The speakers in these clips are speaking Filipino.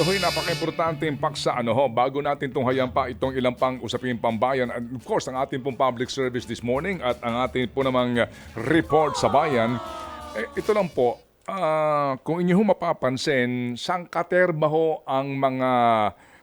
ito ho'y napaka-importante paksa ano ho, bago natin tunghayan pa itong ilang pang usapin pambayan. And of course, ang ating pong public service this morning at ang ating po namang report sa bayan, eh, ito lang po, ah, kung inyo ho mapapansin, sangkaterma ho ang mga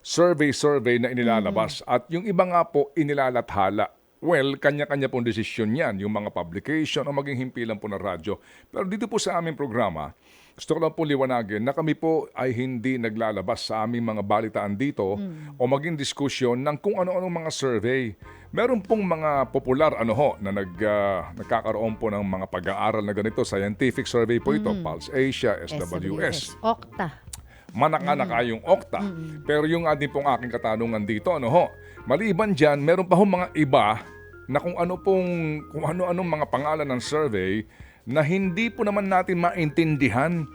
survey-survey na inilalabas at yung iba nga po inilalathala. Well, kanya-kanya pong desisyon yan, yung mga publication o maging himpilan po ng radyo. Pero dito po sa aming programa, gusto ko lang po liwanagin na kami po ay hindi naglalabas sa aming mga balitaan dito o maging diskusyon ng kung ano-anong mga survey. Meron pong mga popular ano ho na nag, ah, nagkakaroon po ng mga pag-aaral na ganito, scientific survey po ito, Pulse Asia, SWS Okta. manak-anak ay yung okta. Pero yung ating pong aking katanungan dito, ano ho, maliban dyan, meron pa ho mga iba na kung ano pong, kung ano-anong mga pangalan ng survey na hindi po naman natin maintindihan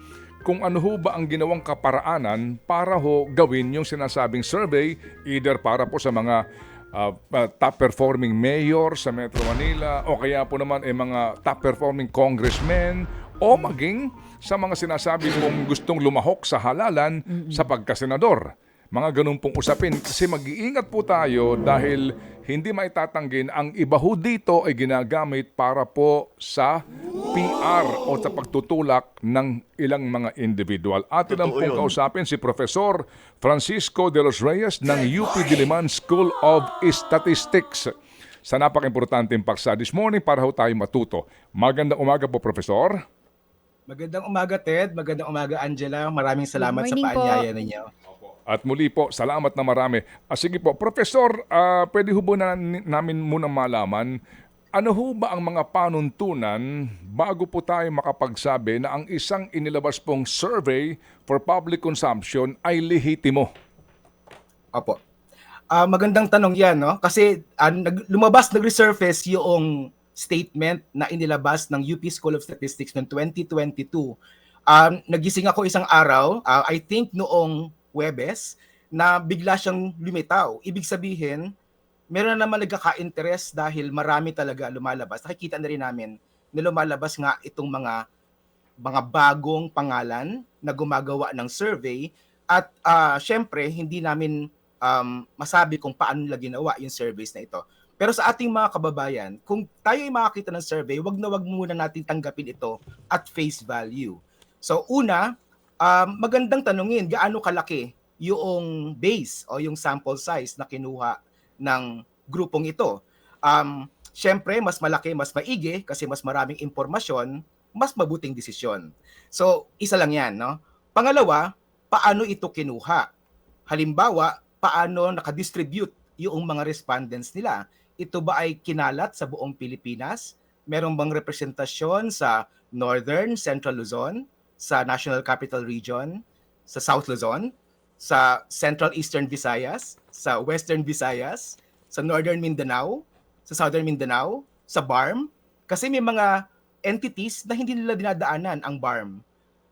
kung ano ho ba ang ginawang kaparaanan para ho gawin yung sinasabing survey either para po sa mga uh, uh, top performing mayor sa Metro Manila o kaya po naman ay mga top performing congressmen o maging sa mga sinasabi mong gustong lumahok sa halalan sa pagkasenador. Mga ganun pong usapin. Kasi mag-iingat po tayo dahil hindi maitatanggi ang iba ho dito ay ginagamit para po sa PR o sa pagtutulak ng ilang mga individual. Atin Totoo pong kausapin si Professor Francisco de los Reyes ng UP Diliman School of Statistics sa napaka-importanteng paksa this morning para ho tayo matuto. Magandang umaga po, Professor. Magandang umaga, Ted. Magandang umaga, Angela. Maraming salamat sa morning po. paanyaya ninyo. At muli po, salamat na marami. Ah, sige po, Professor, ah, pwede ho ba na, namin muna malaman, ano ho ba ang mga panuntunan bago po tayo makapagsabi na ang isang inilabas pong survey for public consumption ay lehitimo? Opo. Ah, magandang tanong 'yan, no? Kasi ah, lumabas nag-resurface yung statement na inilabas ng UP School of Statistics noong 2022. Um, nagising ako isang araw, ah, I think noong Webes, na bigla siyang lumitaw. Ibig sabihin, meron na naman nagkaka-interest dahil marami talaga lumalabas. Nakikita na rin namin na lumalabas nga itong mga mga bagong pangalan na gumagawa ng survey at ah, syempre hindi namin um, masabi kung paano nila ginawa yung surveys na ito. Pero sa ating mga kababayan, kung tayo ay makakita ng survey, wag na wag muna natin tanggapin ito at face value. So una, um, magandang tanungin, gaano kalaki yung base o yung sample size na kinuha ng grupong ito. Um, Siyempre, mas malaki, mas maigi kasi mas maraming impormasyon, mas mabuting desisyon. So, isa lang yan. No? Pangalawa, paano ito kinuha? Halimbawa, paano nakadistribute yung mga respondents nila? Ito ba ay kinalat sa buong Pilipinas? Meron bang representasyon sa Northern Central Luzon, sa National Capital Region, sa South Luzon, sa Central Eastern Visayas, sa Western Visayas, sa Northern Mindanao, sa Southern Mindanao, sa BARM, kasi may mga entities na hindi nila dinadaanan ang BARM.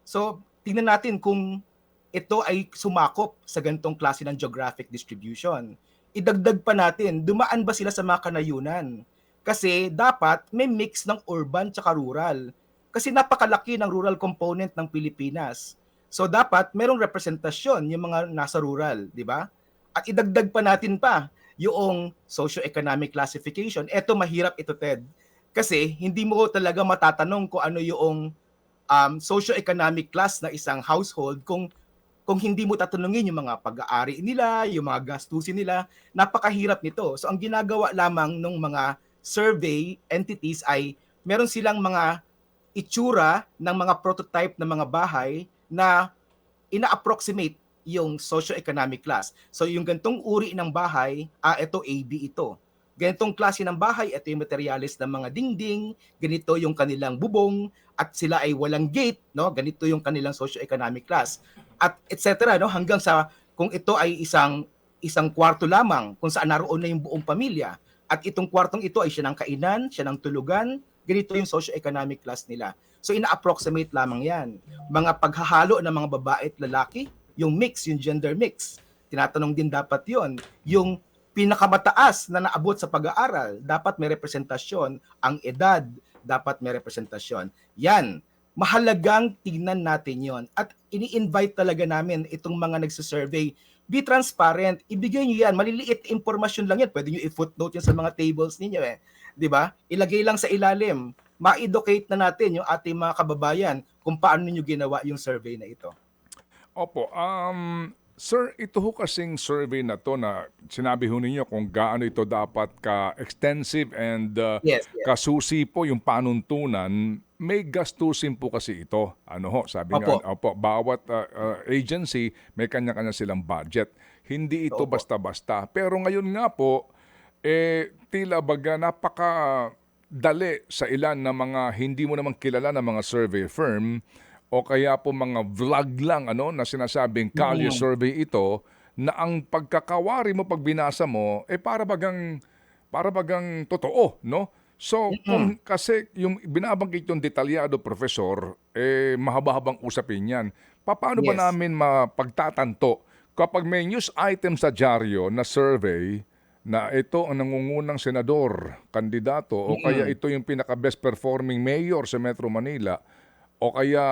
So, tingnan natin kung ito ay sumakop sa ganitong klase ng geographic distribution. Idagdag pa natin, dumaan ba sila sa mga kanayunan? Kasi dapat may mix ng urban tsaka rural. Kasi napakalaki ng rural component ng Pilipinas. So dapat merong representasyon yung mga nasa rural, di ba? At idagdag pa natin pa yung socio-economic classification. Ito mahirap ito, Ted. Kasi hindi mo talaga matatanong kung ano yung um, socio-economic class na isang household kung kung hindi mo tatanungin yung mga pag-aari nila, yung mga gastusin nila, napakahirap nito. So ang ginagawa lamang ng mga survey entities ay meron silang mga itsura ng mga prototype ng mga bahay na ina-approximate yung socio-economic class. So yung gantong uri ng bahay, ah, ito AB ito. Ganitong klase ng bahay, ito yung materialis ng mga dingding, ganito yung kanilang bubong, at sila ay walang gate, no? Ganito yung kanilang socio-economic class. At etc. no hanggang sa kung ito ay isang isang kwarto lamang kung saan naroon na yung buong pamilya at itong kwartong ito ay siya ng kainan, siya ng tulugan, ganito yung socio-economic class nila. So ina-approximate lamang 'yan. Mga paghahalo ng mga babae at lalaki, yung mix, yung gender mix. Tinatanong din dapat 'yon. Yung pinakamataas na naabot sa pag-aaral, dapat may representasyon. Ang edad, dapat may representasyon. Yan. mahalagang tignan natin yon At ini-invite talaga namin itong mga nagsisurvey. Be transparent. Ibigay nyo yan. Maliliit impormasyon lang yan. Pwede nyo i-footnote yan sa mga tables ninyo eh. 'Di ba? Ilagay lang sa ilalim. Ma-educate na natin yung ating mga kababayan kung paano niyo ginawa yung survey na ito. Opo. Um, sir, ito ho kasing survey na to na sinabi ho ninyo kung gaano ito dapat ka-extensive and uh, Yes, yes. kasusi po yung panuntunan, may gastusin po kasi ito. Ano ho, sabi nga, opo, bawat uh, uh, agency may kanya-kanya silang budget. Hindi ito Opo. basta-basta. Pero ngayon nga po, eh, tila baga napaka dali sa ilan na mga hindi mo naman kilala na mga survey firm o kaya po mga vlog lang ano na sinasabing kalye Mm. survey ito na ang pagkakawari mo pag binasa mo eh para bagang para bagang totoo no so kung kasi yung binabanggit yung detalyado professor eh mahaba-habang usapin yan paano ba Yes. namin mapagtatanto kapag may news item sa dyaryo na survey na ito ang nangungunang senador, kandidato, o kaya ito yung pinaka-best performing mayor sa Metro Manila, o kaya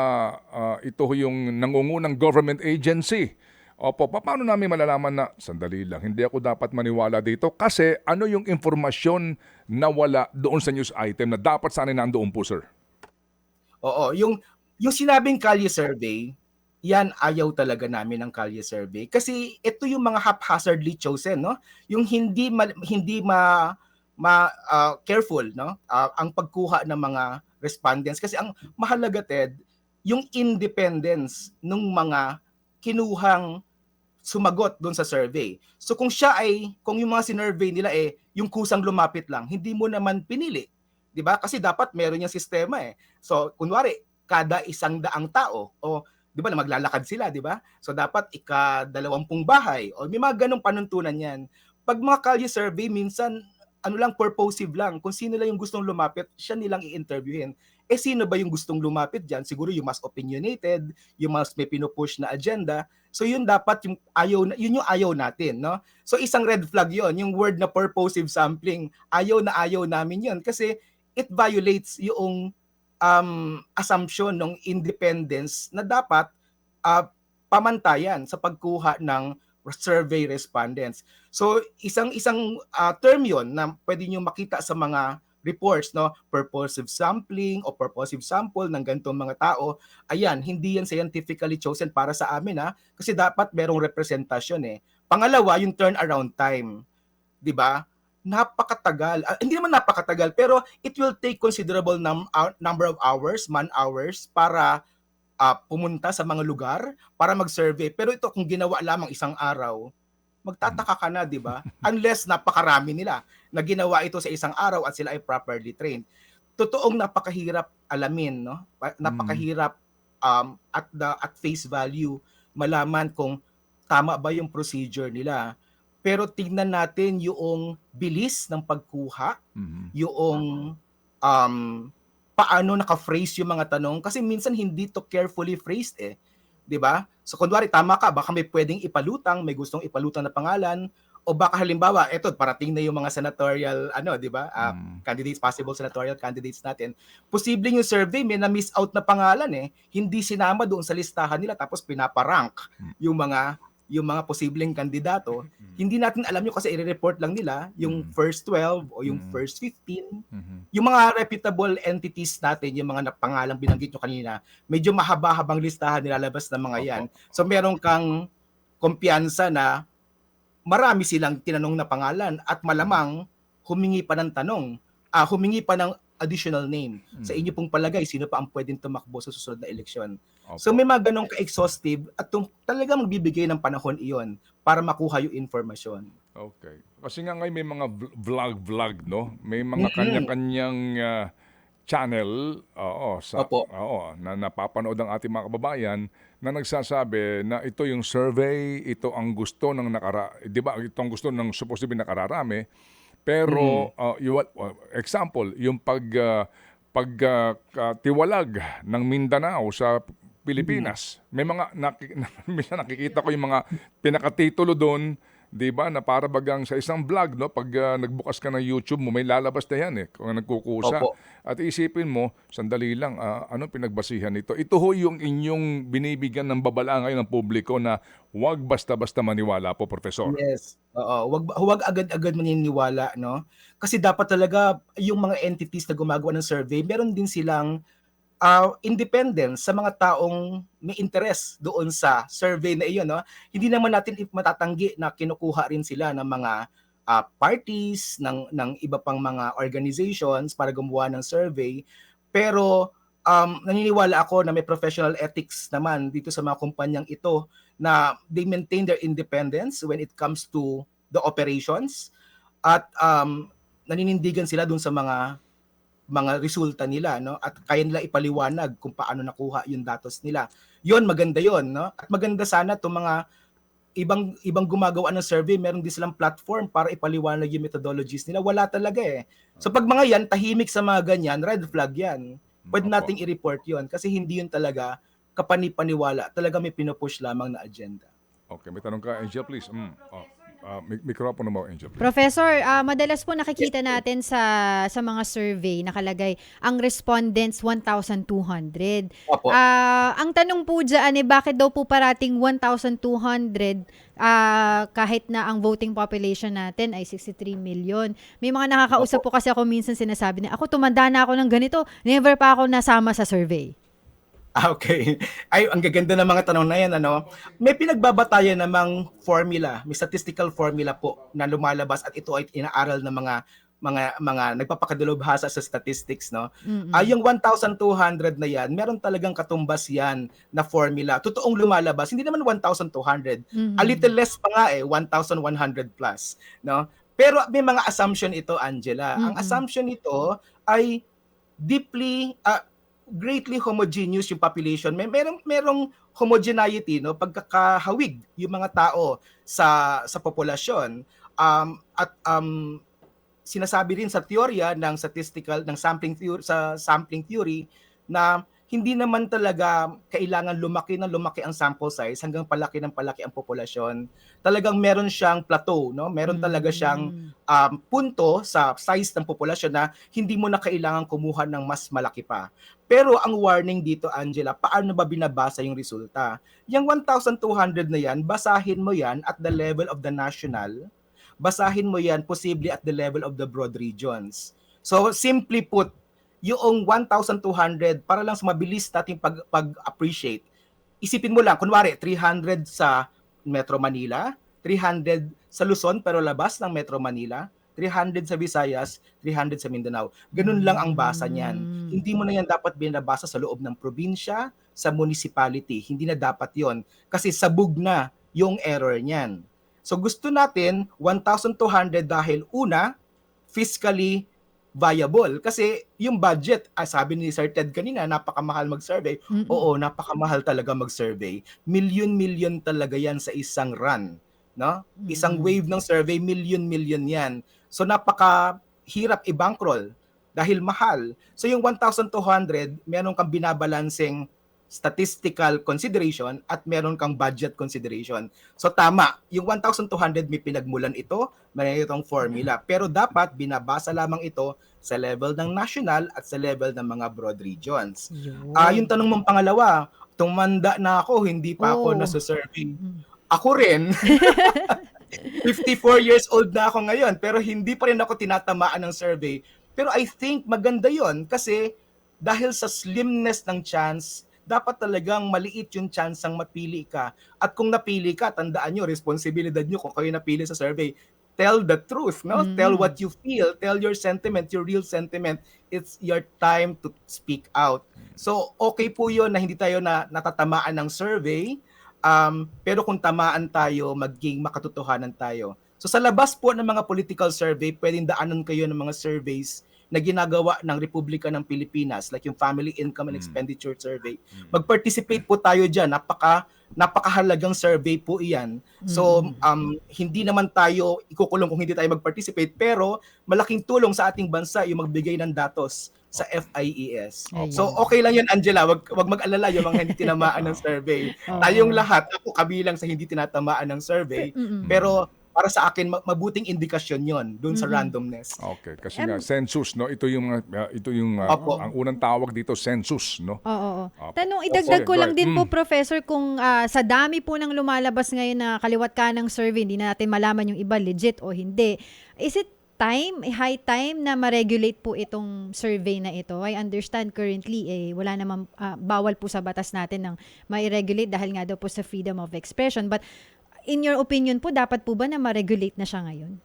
ah, ito yung nangungunang government agency. Opo, pa- paano namin malalaman na, sandali lang, hindi ako dapat maniwala dito kasi ano yung informasyon na wala doon sa news item na dapat sana nandoon po, sir? Oo, yung yung sinabing Kalye survey, yan ayaw talaga namin ng Kalye survey kasi ito yung mga haphazardly chosen, no? Yung hindi ma, hindi ma, ma ah, careful, no? Ah, ang pagkuha ng mga respondents kasi ang mahalaga Ted, yung independence ng mga kinuhang sumagot doon sa survey. So kung siya ay kung yung mga sinurvey nila eh yung kusang lumapit lang, hindi mo naman pinili. 'Di ba? Kasi dapat meron yung sistema eh. So kunwari kada isang daang tao o 'di ba na maglalakad sila, 'di ba? So dapat ika dalawampung bahay o may mga ganong panuntunan 'yan. Pag mga kalye survey minsan ano lang purposive lang. Kung sino lang yung gustong lumapit, siya nilang i-interviewin. Eh sino ba yung gustong lumapit diyan? Siguro yung mas opinionated, yung mas may pinupush na agenda. So yun dapat yung ayaw yun yung ayaw natin, no? So isang red flag 'yon, yung word na purposive sampling. Ayaw na ayaw namin 'yon kasi it violates yung um, assumption ng independence na dapat uh, pamantayan sa pagkuha ng survey respondents. So isang isang uh, term 'yon na pwede niyo makita sa mga reports no? Purposive sampling o purposive sample ng ganitong mga tao. Ayan hindi yan scientifically chosen para sa amin ha? Kasi dapat merong representasyon eh. Pangalawa yung turnaround time. 'di ba napakatagal. Ah, hindi naman napakatagal pero it will take considerable num- uh, number of hours man hours para ah, pumunta sa mga lugar para mag-survey. Pero ito kung ginawa lamang isang araw magtataka ka na 'di ba? Unless napakarami nila na ginawa ito sa isang araw at sila ay properly trained. Totoong napakahirap alamin no? Pa- napakahirap um, at the at face value malaman kung tama ba yung procedure nila pero tignan natin yung bilis ng pagkuha Mhm. yung um, paano naka-phrase yung mga tanong kasi minsan hindi to carefully phrased eh. 'Di ba? So kunwari tama ka, baka may pwedeng ipalutang, may gustong ipalutang na pangalan o baka halimbawa, eto parating na yung mga senatorial ano, 'di ba? Ah, Mm. candidates possible senatorial candidates natin. Posibleng yung survey may na miss out na pangalan eh. Hindi sinama doon sa listahan nila tapos pinaparank yung mga yung mga posibleng kandidato. Hindi natin alam yun kasi i-report lang nila yung Mm. first 12 o yung Mm. first 15 Mhm. yung mga reputable entities natin, yung mga napangalang binanggit nyo kanina, medyo mahaba-habang listahan nilalabas ng mga yan. So meron kang kumpiyansa na marami silang tinanong na pangalan at malamang humingi pa ng tanong, ah humingi pa ng additional name. Sa Mm. inyo pong palagay, sino pa ang pwedeng tumakbo sa susunod na eleksyon? Opo. So may mga ganong ka-exhaustive at tum- talaga magbibigay ng panahon iyon para makuha yung informasyon. Okay. Kasi nga ngayon may mga vl- vlog-vlog, no? May mga Mhm. kanya-kanyang ah, channel, oo, sa, Opo. oo, na napapanood ng ating mga kababayan na nagsasabi na ito yung survey, ito ang gusto ng nakara, 'di ba? Ito ang gusto ng supposed to be nakararami. Pero ah, yung, ah, example, yung pag ah, pag ah, katiwalag ng Mindanao sa Pilipinas. May mga naki, nakikita ko yung mga pinakatitulo doon 'di ba, na para bagang sa isang vlog, no, pag ah, nagbukas ka ng YouTube mo, may lalabas na 'yan eh, kung nagkukusa. Opo. At isipin mo, sandali lang, ah, anong pinagbasihan nito? Ito ho yung inyong binibigyan ng babala ngayon ng publiko na huwag basta-basta maniwala po, Professor. Yes. Oo, wag huwag agad-agad maniniwala, no? Kasi dapat talaga yung mga entities na gumagawa ng survey, meron din silang ah, independence sa mga taong may interest doon sa survey na iyon, no? Hindi naman natin matatanggi na kinukuha rin sila ng mga ah, parties, ng ng iba pang mga organizations para gumawa ng survey. Pero um, naniniwala ako na may professional ethics naman dito sa mga kumpanyang ito na they maintain their independence when it comes to the operations at um, naninindigan sila dun sa mga mga resulta nila no at kaya nila ipaliwanag kung paano nakuha yung datos nila. Yon maganda yon no at maganda sana to mga ibang ibang gumagawa ng survey meron din silang platform para ipaliwanag yung methodologies nila wala talaga eh. So pag mga yan tahimik sa mga ganyan red flag yan. Pwede nating i-report yon kasi hindi yun talaga kapani-paniwala. Talaga may pinupush lamang na agenda. Okay, may tanong ka, Angel, please. Mm. Oh, mik- mikropono mo, Angel, please. Professor, ah, madalas po nakikita natin sa sa mga survey nakalagay ang respondents 1,200. Opo. Ah, ang tanong po dyan eh, bakit daw po parating 1,200 ah, kahit na ang voting population natin ay 63 million? May mga nakakausap po kasi ako minsan sinasabi na, ako tumanda na ako ng ganito, never pa ako nasama sa survey. Ah, Okay. Ay, ang gaganda ng mga tanong na yan, ano? May pinagbabatayan namang formula, may statistical formula po na lumalabas at ito ay inaaral ng mga mga mga nagpapakadalubhasa sa statistics, no? Mm-mm. Ah, yung 1,200 na yan, meron talagang katumbas yan na formula. Totoong lumalabas, hindi naman 1,200. Mhm. A little less pa nga eh, 1,100 plus, no? Pero may mga assumption ito, Angela. Ang Mm-mm. assumption nito ay deeply ah, greatly homogeneous yung population. May merong merong homogeneity no pagkakahawig yung mga tao sa sa populasyon. Um at um sinasabi rin sa teorya ng statistical ng sampling theory sa sampling theory na hindi naman talaga kailangan lumaki ng lumaki ang sample size hanggang palaki ng palaki ang populasyon. Talagang meron siyang plateau, no? Meron talaga siyang Mm. um, punto sa size ng populasyon na hindi mo na kailangan kumuha ng mas malaki pa. Pero ang warning dito, Angela, paano ba binabasa yung resulta? Yung 1,200 na yan, basahin mo yan at the level of the national, basahin mo yan posible at the level of the broad regions. So simply put, yung 1,200 para lang sa mabilis nating pag, pag-appreciate, isipin mo lang, kunwari 300 sa Metro Manila, 300 sa Luzon pero labas ng Metro Manila, 300 sa Visayas, 300 sa Mindanao. Ganun lang ang basa niyan. Mm. Hindi mo na yan dapat binabasa sa loob ng probinsya, sa municipality. Hindi na dapat yon Kasi sabog na yung error niyan. So gusto natin 1,200 dahil una, fiscally viable. Kasi yung budget, ah, sabi ni Sir Ted kanina, napakamahal mag-survey. Mm-mm. Oo, napakamahal talaga mag-survey. Million-million talaga yan sa isang run. No? Isang Mm. wave ng survey, million-million yan. So napaka hirap i-bankroll dahil mahal. So yung 1,200, meron kang binabalancing statistical consideration at meron kang budget consideration. So tama, yung 1,200 may pinagmulan ito, may itong formula. Pero dapat binabasa lamang ito sa level ng national at sa level ng mga broad regions. Yun. Ah, yung tanong mong pangalawa, tumanda na ako, hindi pa ako Oh. nasa-survey. Mm. Ako rin. 54 years old na ako ngayon, pero hindi pa rin ako tinatamaan ng survey. Pero I think maganda yon kasi dahil sa slimness ng chance, dapat talagang maliit yung chance ang mapili ka. At kung napili ka, tandaan nyo, responsibilidad nyo kung kayo napili sa survey. Tell the truth, no? Mm. Tell what you feel. Tell your sentiment, your real sentiment. It's your time to speak out. So, okay po yun na hindi tayo na natatamaan ng survey. Um, pero kung tamaan tayo, maging makatotohanan tayo. So sa labas po ng mga political survey, pwedeng daanan kayo ng mga surveys na ginagawa ng Republika ng Pilipinas, like yung Family Income and Mm. Expenditure Survey. Mm. Mag-participate po tayo dyan. Napaka, napakahalagang survey po iyan. So, Mm. um, hindi naman tayo ikukulong kung hindi tayo mag-participate, pero malaking tulong sa ating bansa yung magbigay ng datos sa FIES. Ayan. So, okay lang yun, Angela. Wag, wag mag-alala yung mga hindi tinamaan ng survey. Tayong lahat, ako kabilang sa hindi tinatamaan ng survey, pero para sa akin ma- mabuting indikasyon 'yon doon sa randomness. Okay, kasi Em- nga census no, ito yung mga uh, ito yung uh, Opo. ang unang tawag dito census no. Oo, oo. Opo. Tanong, Opo. idagdag ko Go lang ahead. din po, Mm. Professor, kung ah, sa dami po ng lumalabas ngayon na kaliwat ka ng survey, hindi na natin malaman yung iba legit o hindi. Is it time, high time na ma-regulate po itong survey na ito? I understand currently, eh, wala namang, ah, bawal po sa batas natin ng ma-regulate dahil nga daw po sa freedom of expression. But in your opinion po, dapat po ba na ma-regulate na siya ngayon?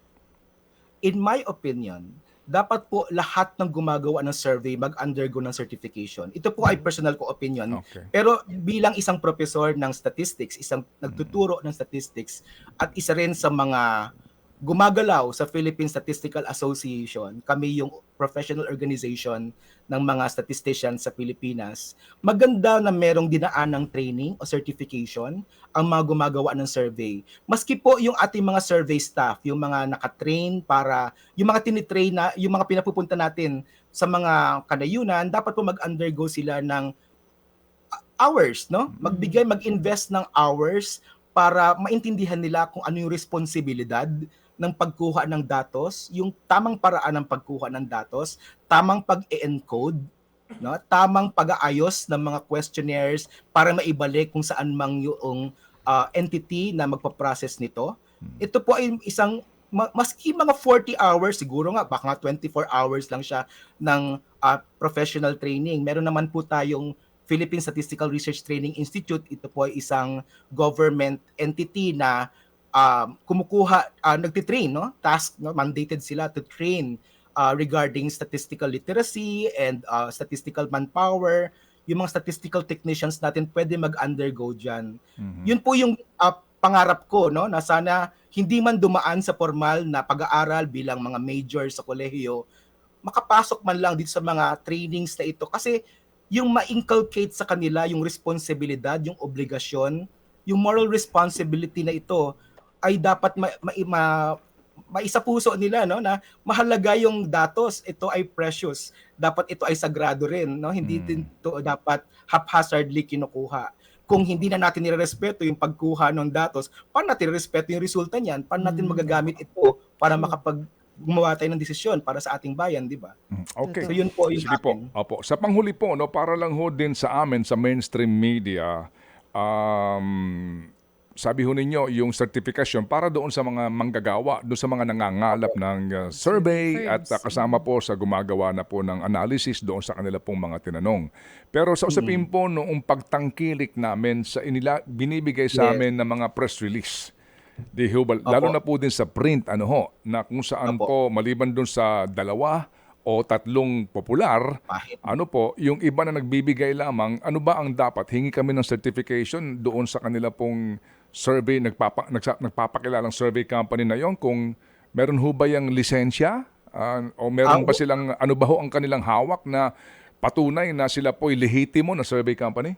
In my opinion, dapat po lahat ng gumagawa ng survey mag-undergo ng certification. Ito po ay personal ko opinion. Okay. Pero bilang isang professor ng statistics, isang nagtuturo ng statistics, at isa rin sa mga gumagalaw sa Philippine Statistical Association, kami yung professional organization ng mga statisticians sa Pilipinas, maganda na merong dinaan ng training o certification ang mga gumagawa ng survey. Maski po yung ating mga survey staff, yung mga nakatrain para, yung mga tinitrain na, yung mga pinapupunta natin sa mga kanayunan, dapat po mag-undergo sila ng hours, no? Magbigay, mag-invest ng hours para maintindihan nila kung ano yung responsibilidad ng pagkuha ng datos, yung tamang paraan ng pagkuha ng datos, tamang pag-encode, no? tamang pag-aayos ng mga questionnaires para maibalik kung saan mang yung ah, entity na magpa-process nito. Ito po ay isang ma- maski mga 40 hours siguro nga baka nga 24 hours lang siya ng ah, professional training. Meron naman po tayong Philippine Statistical Research Training Institute. Ito po ay isang government entity na um, kumukuha, uh, nagtitrain, no? Task, no? mandated sila to train uh, regarding statistical literacy and uh, statistical manpower. Yung mga statistical technicians natin pwede mag-undergo dyan. Mhm. Yun po yung uh, pangarap ko, no? Na sana hindi man dumaan sa formal na pag-aaral bilang mga major sa kolehiyo, makapasok man lang dito sa mga trainings na ito. Kasi yung ma-inculcate sa kanila yung responsibilidad, yung obligasyon, yung moral responsibility na ito ay dapat ma, ma, ma, maisa puso nila no na mahalaga yung datos ito ay precious dapat ito ay sagrado rin no hindi Mm. din to dapat haphazardly kinukuha kung hindi na natin nirerespeto yung pagkuha ng datos paano natin respeto yung resulta niyan paano natin Mm. magagamit ito para makapag gumawa tayo ng desisyon para sa ating bayan di ba Mm, Okay. so yun po yung Sige po. Opo. Sa panghuli po, no, para lang ho din sa amin, sa mainstream media, um, sabi ho ninyo, yung certification para doon sa mga manggagawa, doon sa mga nangangalap ng uh, survey at uh, kasama po sa gumagawa na po ng analysis doon sa kanila pong mga tinanong. Pero sa usapin po noong pagtangkilik namin sa inila, binibigay sa amin ng mga press release. Di ho lalo na po din sa print, ano ho, na kung saan po, maliban doon sa dalawa o tatlong popular, ano po, yung iba na nagbibigay lamang, ano ba ang dapat? Hingi kami ng certification doon sa kanila pong survey, nagpapa, nagsa, nagpapakilalang survey company na yon kung meron ho ba yung lisensya? Ah, o meron Ah, ba silang, ano ba ho ang kanilang hawak na patunay na sila po'y lehitimo na survey company?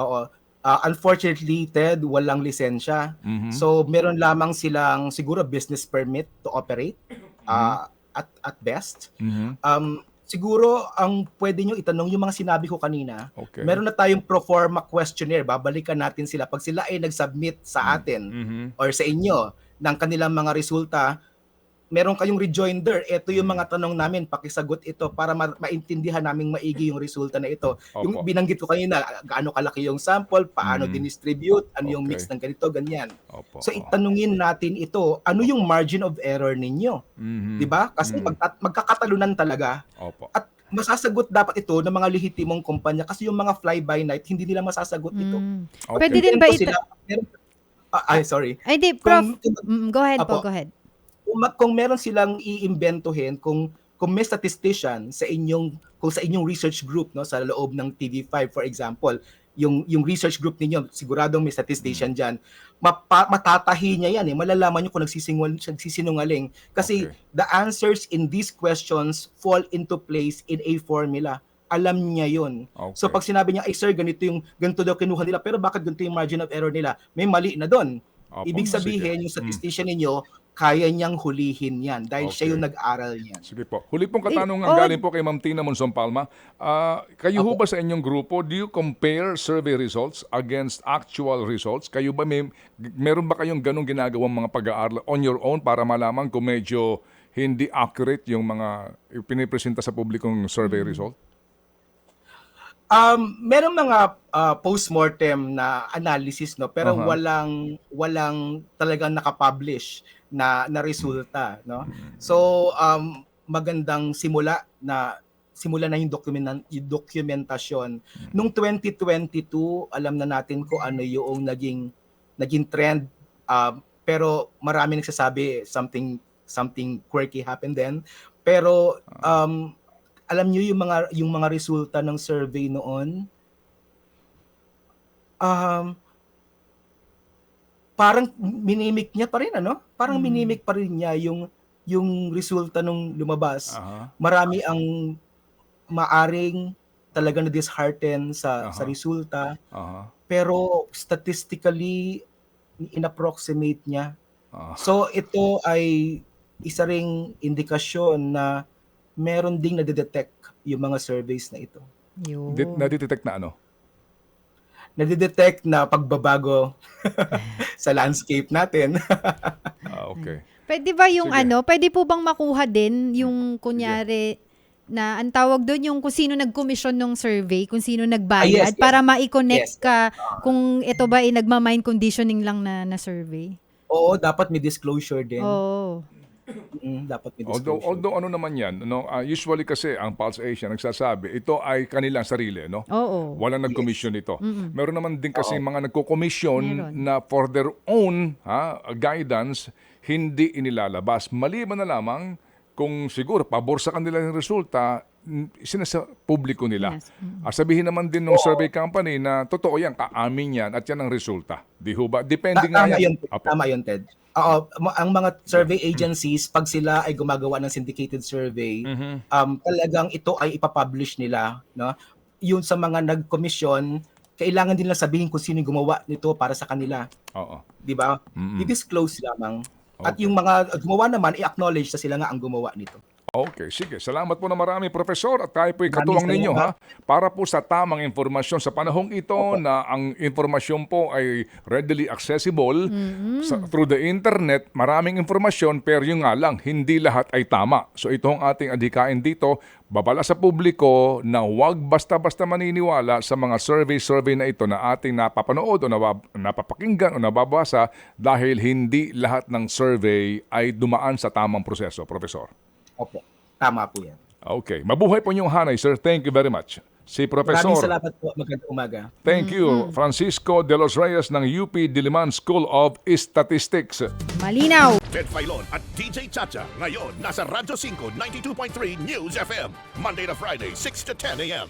Oo. Ah, unfortunately, Ted, walang lisensya. Mhm. So, meron lamang silang siguro business permit to operate ah, at at best. Mhm. Um, siguro ang pwede nyo itanong yung mga sinabi ko kanina. Okay. Meron na tayong pro forma questionnaire. Babalikan natin sila pag sila ay nag-submit sa atin Mhm. or sa inyo ng kanilang mga resulta. Meron kayong rejoinder. Ito yung Mm. mga tanong namin. Pakisagot ito para ma- maintindihan naming maigi yung resulta na ito. Yung Opo. binanggit ko kanina, gaano kalaki yung sample, paano Mm. dinistribute, ano yung Okay. mix ng ganito, ganyan. Opo. So itanungin natin ito, ano yung margin of error ninyo? Mhm. 'Di ba? Kasi Mm. magta- magkakatalunan talaga Opo. at masasagot dapat ito ng mga lehitimong kumpanya kasi yung mga fly by night hindi nila masasagot ito. Mm. Okay. Pwede din ba ita- sila, meron, ah, ay sorry. Ay, di, Prof. Kung, kung, Mm, go ahead po, Apo. go ahead. Kung, kung meron silang iimbentohin kung kung may statistician sa inyong kung sa inyong research group no sa loob ng TV5 for example yung yung research group ninyo siguradong may statistician Mm. diyan mapa, matatahi niya yan eh malalaman niyo kung nagsisinungaling nagsisinungaling kasi Okay. the answers in these questions fall into place in a formula alam niya yun Okay. so pag sinabi niya ay sir ganito yung ganito daw kinuha nila pero bakit ganito yung margin of error nila may mali na doon Opo. Ibig Sige. sabihin, yung Mm. statistician ninyo, kaya niyang hulihin yan dahil siya Okay. yung nag-aral niyan. Sige po. Huli pong katanungan oh. galing po kay Ma'am Tina Monson Palma. Ah, kayo ho ba sa inyong grupo, do you compare survey results against actual results? Kayo ba may meron ba kayong ganong ginagawang mga pag-aaral on your own para malaman kung medyo hindi accurate yung mga pinipresenta sa publikong survey result? Um, meron mga uh, post-mortem na analysis no pero Aha. walang walang talagang nakapublish na na resulta no. So um magandang simula na simula na yung dokumentan yung dokumentasyon. Nung 2022, alam na natin kung ano yung naging naging trend um, pero marami nagsasabi something something quirky happened then. Pero um alam niyo yung mga yung mga resulta ng survey noon um parang minimik niya pa rin ano parang Mm. minimik pa rin niya yung yung resulta nung lumabas Aha. marami ang maaring talaga na dishearten sa sa Aha. resulta Aha. pero statistically inapproximate niya aha. So ito ay isa ring indikasyon na meron ding nadidetect yung mga surveys na ito. Yun. Dit- nadidetect na ano? Nadidetect na pagbabago sa landscape natin. Ah, okay. Pwede ba yung Sige. ano, pwede po bang makuha din yung kunyari na ang tawag doon yung kung sino nag-commission ng survey, kung sino nagbayad Ah, yes, yes. para ma-connect Yes. ka kung ito ba ay nagma-mind conditioning lang na na survey. Oo, dapat may disclosure din. Oh. Mm, dapat may Although, although ano naman yan, no, ah, usually kasi ang Pulse Asia nagsasabi, ito ay kanilang sarili, no? Oo. Walang nag-commission nito. Meron naman din kasi mga nagko-commission Meron. na for their own ha, guidance, hindi inilalabas. Maliban na lamang kung siguro pabor sa kanila yung resulta, sinasa publiko nila. Yes. Mm. Sabihin naman din ng survey company na totoo yan, kaamin yan at yan ang resulta. Di ho ba? Depende Ta- nga yan. yun, tama yun, Ted. Oo, ang mga survey agencies, pag sila ay gumagawa ng syndicated survey, Mhm. um, talagang ito ay ipapublish nila. No? Yun sa mga nag-commission, kailangan din lang sabihin kung sino gumawa nito para sa kanila. Oo. Di ba? Mm-mm. I-disclose lamang. At Okay. yung mga gumawa naman, i-acknowledge na sila nga ang gumawa nito. Okay, sige. Salamat po na marami, Profesor. At tayo po'y katuwang ninyo, ha? Para po sa tamang informasyon sa panahong ito na ang informasyon po ay readily accessible sa, through the internet. Maraming informasyon, pero yung nga lang, hindi lahat ay tama. So ito ang ating adhikain dito. Babala sa publiko na huwag basta-basta maniniwala sa mga survey-survey na ito na ating napapanood o napapakinggan o nababasa dahil hindi lahat ng survey ay dumaan sa tamang proseso, Profesor. Opo. Tama po yan. Okay. Mabuhay po niyong hanay, sir. Thank you very much. Si Professor, Maraming salamat po. Magandang umaga. thank you, Francisco de los Reyes ng UP Diliman School of Statistics. Malinaw. Ted Filon at DJ Chacha. Ngayon, nasa Radyo 5, 92.3 News FM. Monday to Friday, 6 to 10 a.m.